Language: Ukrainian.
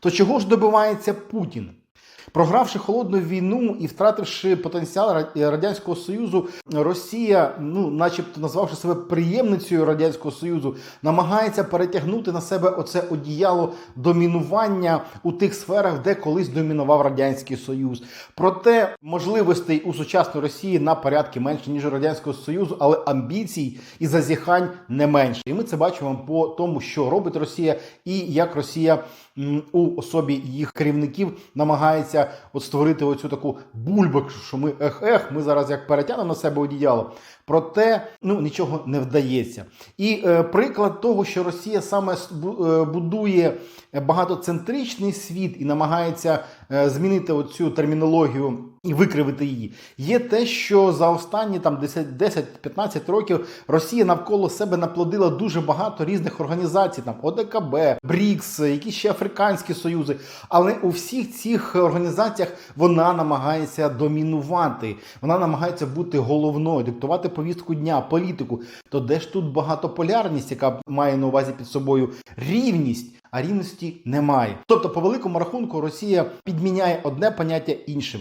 То чого ж добивається Путін? Програвши холодну війну і втративши потенціал радянського союзу, Росія, ну, начебто назвавши себе приємницею радянського союзу, намагається перетягнути на себе оце одіяло домінування у тих сферах, де колись домінував радянський союз. Проте можливостей у сучасної Росії на порядки менше ніж радянського союзу, але амбіцій і зазіхань не менше. І ми це бачимо по тому, що робить Росія, і як Росія у особі їх керівників намагається от створити оцю таку бульбак, що ми ех-ех, ми зараз як перетягнемо на себе одіяло. Проте ну нічого не вдається. І е, приклад того, що Росія саме е, будує багатоцентричний світ і намагається змінити оцю термінологію і викривити її, є те, що за останні там 10 10-15 років Росія навколо себе наплодила дуже багато різних організацій, там ОДКБ, БРІКС, якісь ще африканські союзи. Але у всіх цих організаціях вона намагається домінувати, вона намагається бути головною, диктувати повістку дня, політику. То де ж тут багатополярність, яка має на увазі під собою рівність? А рівності немає. Тобто, по великому рахунку, Росія підміняє одне поняття іншим.